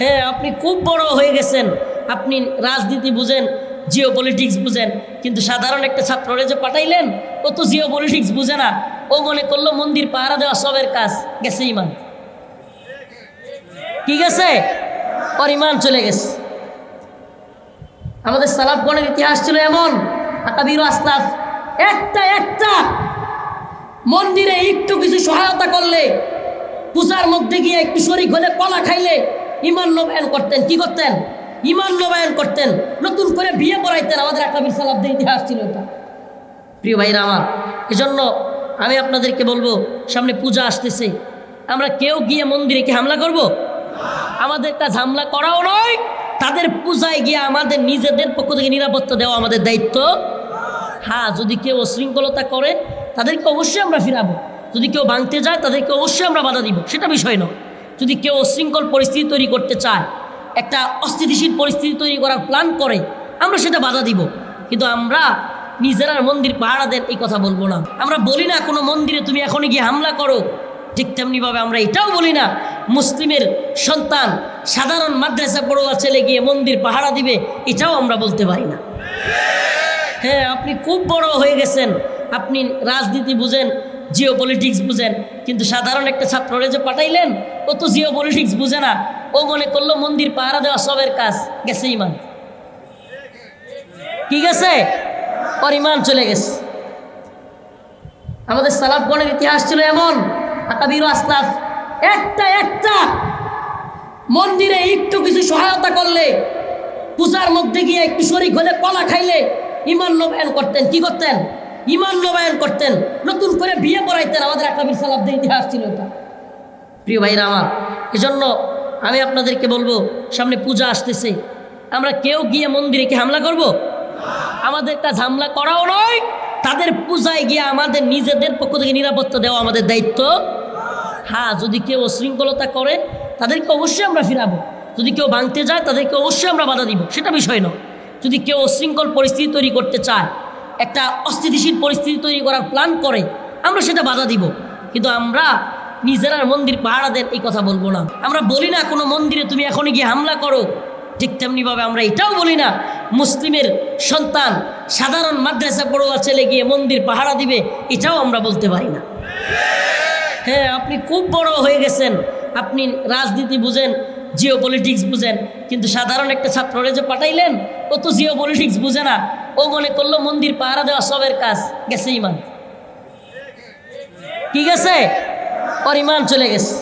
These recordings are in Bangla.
হ্যাঁ আপনি খুব বড় হয়ে গেছেন। আপনি রাজনীতি বুঝেন জিও পলিটিক্স বুঝেন, কিন্তু সাধারণ একটা ছাত্ররে যে পাঠাইলেন, ও তো জিও পলিটিক্স বুঝে না। ও মনে করল মন্দির পাহারা দেওয়া সবের কাজ, গেছে ইমান। কি গেছে ওর ইমান চলে গেছে। আমাদের সালাফগণের ইতিহাস ছিল এমন, আকাবির আসলাফ, একটা একটা। মন্দিরে একটু কিছু সহায়তা করলে, পূজার মধ্যে গিয়ে একটু শরিক হলে কলা খাইলে ইমান নবায়ন করতেন, কি করতেন? ইমান নবায়ন করতেন, নতুন করে বিয়ে পড়াইতেন আমাদের আকাবির সালাফদের ইতিহাস ছিল এটা। প্রিয় ভাইরা আমার, এজন্য আমি আপনাদেরকে বলব, সামনে পূজা আসতেছে। আমরা কেউ গিয়ে মন্দিরে কি হামলা করব। আমাদের কাজ হামলা করাও নয়, তাদের পূজায় গিয়ে আমাদের নিজেদের পক্ষ থেকে নিরাপত্তা দেওয়া আমাদের দায়িত্ব। হ্যাঁ যদি কেউ অশৃঙ্খলতা করে, তাদেরকে অবশ্যই আমরা ফিরাবো। যদি কেউ ভাঙতে যায়, তাদেরকে অবশ্যই আমরা বাধা দিব, সেটা বিষয় নয়। যদি কেউ অশৃঙ্খল পরিস্থিতি তৈরি করতে চায়, একটা অস্থিতিশীল পরিস্থিতি তৈরি করার প্ল্যান করে, আমরা সেটা বাধা দিব। কিন্তু আমরা নিজেরা মন্দির পাহারা দেন এই কথা বলব না। আমরা বলি না কোনো মন্দিরে তুমি এখনই গিয়ে হামলা করো। ঠিক তেমনিভাবে আমরা এটাও বলি না, মুসলিমের সন্তান সাধারণ মাদ্রাসা পড়ুয়া ছেলে গিয়ে মন্দির পাহারা দিবে, এটাও আমরা বলতে পারি না। হ্যাঁ আপনি খুব বড় হয়ে গেছেন। আপনি রাজনীতি বুঝেন জিও পলিটিক্স বুঝেন। কিন্তু সাধারণ একটা ছাত্ররে যে পাঠাইলেন, ও তো জিও পলিটিক্স বুঝে না। ও মনে করল মন্দির পাহারা দেওয়া সবের কাজ। গেছে ইমান। কি গেছে? ওর ইমান চলে গেছে। আমাদের সালাফগণের ইতিহাস ছিল এমন, আকাবির আসলাফ। একটা একটা। মন্দিরে একটু কিছু সহায়তা করলে, পূজার মধ্যে গিয়ে একটু শরিক হলে কলা খাইলে, ইমান নবায়ন করতেন। কি করতেন? ইমান নবায়ন করতেন, নতুন করে বিয়ে পড়াইতেন আমাদের আকাবির সালাফদের ইতিহাস ছিল এটা। প্রিয় ভাইরা আমার, এজন্য আমি আপনাদেরকে বলব, সামনে পূজা আসতেছে, আমরা কেউ গিয়ে মন্দিরে কি হামলা করব। আমাদের কাজ হামলা করাও নয়, তাদের পূজায় গিয়ে আমাদের নিজেদের পক্ষ থেকে নিরাপত্তা দেওয়া আমাদের দায়িত্ব। হ্যাঁ যদি কেউ অশৃঙ্খলতা করে, তাদেরকে অবশ্যই আমরা ফিরাবো। যদি কেউ ভাঙতে যায়, তাদেরকে অবশ্যই আমরা বাধা দিব, সেটা বিষয় নয়। যদি কেউ অশৃঙ্খল পরিস্থিতি তৈরি করতে চায় একটা অস্থিতিশীল পরিস্থিতি তৈরি করার প্ল্যান করে, আমরা সেটা বাধা দিব। কিন্তু আমরা নিজেরা মন্দির পাহারা দেন এই কথা বলব না। আমরা বলি না, কোনো মন্দিরে তুমি এখনই গিয়ে হামলা করো। ঠিক তেমনিভাবে আমরা এটাও বলি না, মুসলিমের সন্তান, সাধারণ মাদ্রাসা পড়ুয়া ছেলে গিয়ে মন্দির পাহারা দিবে, এটাও আমরা বলতে পারি না। হ্যাঁ আপনি খুব বড় হয়ে গেছেন। আপনি রাজনীতি বুঝেন জিও পলিটিক্স বুঝেন, কিন্তু সাধারণ একটা ছাত্ররে যে পাঠাইলেন, ও তো জিও পলিটিক্স বুঝে না। ও মনে করল, মন্দির পাহারা দেওয়া সবের কাজ, গেছে ইমান কি গেছে? ওর ইমান চলে গেছে।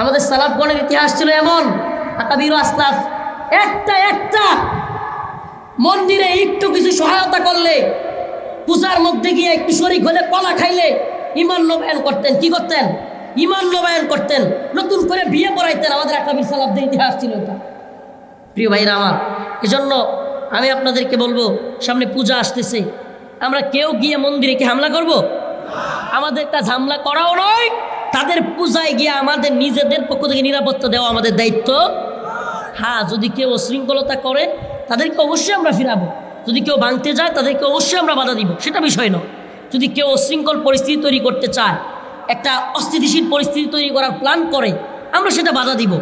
আমাদের সালাফগণের ইতিহাস ছিল এমন, আকাবির আসলাফ, একটা একটা। মন্দিরে একটু কিছু সহায়তা করলে, পূজার মধ্যে গিয়ে একটু শরিক হলে কলা খাইলে ইমান নবায়ন করতেন। কি করতেন? ইমান নবায়ন করতেন। নতুন করে বিয়ে পড়াইতেন আমাদের আকাবির সালাফদের ইতিহাস ছিল এটা। প্রিয় ভাইরা আমার, এজন্য আমি আপনাদেরকে বলব, সামনে পূজা আসতেছে। আমরা কেউ গিয়ে মন্দিরে কি হামলা করব। আমাদের কাজ হামলা করাও নয়, তাদের পূজায় গিয়ে আমাদের নিজেদের পক্ষ থেকে নিরাপত্তা দেওয়া আমাদের দায়িত্ব। হ্যাঁ যদি কেউ অশৃঙ্খলতা করে, তাদেরকে অবশ্যই আমরা ফিরাবো। যদি কেউ ভাঙতে যায়, তাদেরকে অবশ্যই আমরা বাধা দিব, সেটা বিষয় নয়। যদি কেউ অশৃঙ্খল পরিস্থিতি তৈরি করতে চায়, একটা অস্থিতিশীল পরিস্থিতি তৈরি করার প্ল্যান করে, আমরা সেটা বাধা দিব।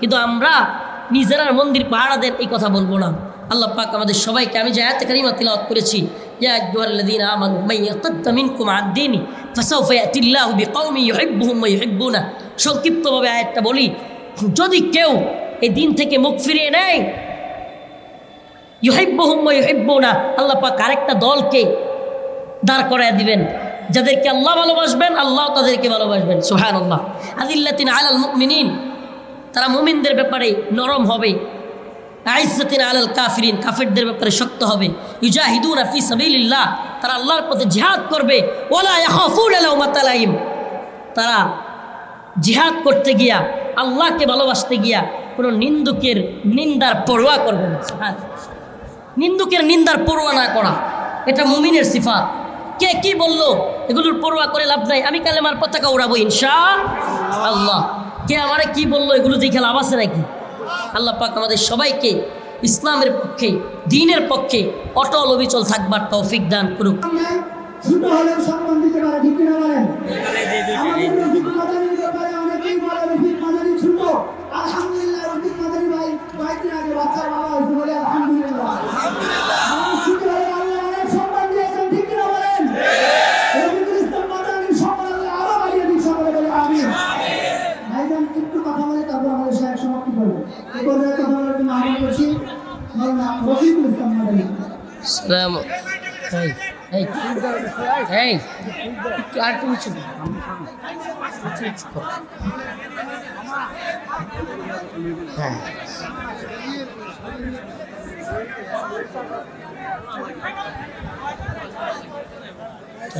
কিন্তু আমরা নিজেরা মন্দির পাহারা দেন এই কথা বলব না। আল্লাহ পাক আমাদের সবাইকে, আমি যে আয়াত কারিমা তিলাওয়াত করেছি ফাসাউফা ইয়াতিল্লাহু বিকওমিন ইউহিব্বুহুম ওয়া ইউহিব্বুনা। সংক্ষিপ্তভাবে আয়াতটা বলি, যদি কেউ এই দিন থেকে মুখ ফিরিয়ে নেয়, ইউহিব্বুহুম ওয়া ইউহিব্বুনা, আল্লাহ পাক আরেকটা দলকে দাঁড় করায় দিবেন, যাদেরকে আল্লাহ ভালোবাসবেন, আল্লাহ তাদেরকে ভালোবাসবেন সোহান আল্লাহ আদিল্লাতিন আলাল মুমিনিন, তারা মুমিনদের ব্যাপারে নরম হবে। আইসাতিন আলাল কাফিরিন, কাফিরদের ব্যাপারে শক্ত হবে। ইউজাহিদুন ফি সাবিলিল্লাহ, তারা আল্লাহর পথে জিহাদ করবে। ওলা ইয়াখাফুন লাউমাতালাইম তারা জিহাদ করতে গিয়া, আল্লাহকে ভালোবাসতে গিয়া কোনো নিন্দুকের নিন্দার পরোয়া করবে না। নিন্দুকের নিন্দার পরোয়া না করা, এটা মুমিনের সিফাত। কে কি বলল, এগুলোর পরোয়া করে লাভ নাই, আমি কালেমার পতাকা উড়াবো ইনশা আল্লাহ কে আমারে কি বলল, এগুলো দেখে লাভ আছে নাকি? আল্লাহ পাক আমাদের সবাইকে ইসলামের পক্ষে দিনের পক্ষে অটল অবিচল থাকবার তৌফিক দান করুক। আলহামদুলিল্লাহ রফিক মাদারি ভাই কয়েকদিন আগে বাচ্চার বাবা এই এই আর নিচে দাও। হ্যাঁ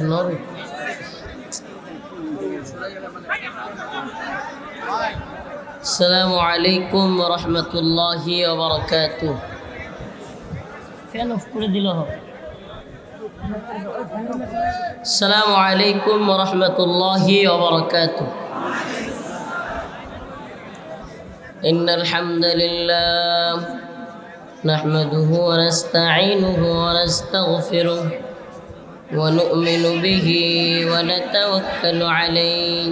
নরম। السلام عليكم ورحمة الله وبركاته কেন করে দিল السلام عليكم ورحمة الله وبركاته إن الحمد لله نحمده ونستعينه ونستغفره ونؤمن به ونتوكل عليه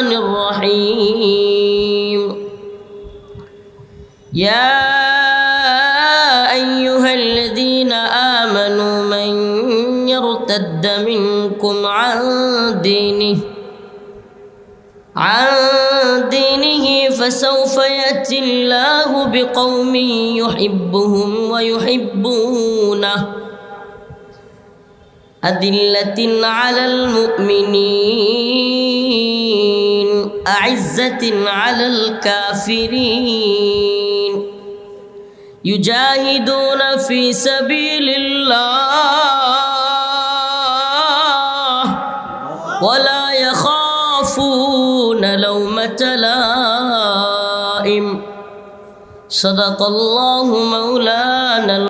الرحمن الرحيم. يا أيها الذين آمنوا من يرتد منكم عن دينه عن دينه فسوف يأتي الله بقوم يحبهم ويحبونه. أذلة على المؤمنين. أعزة على الكافرين. يجاهدون في سبيل الله ولا يخافون لومة لائم. صدق الله مولانا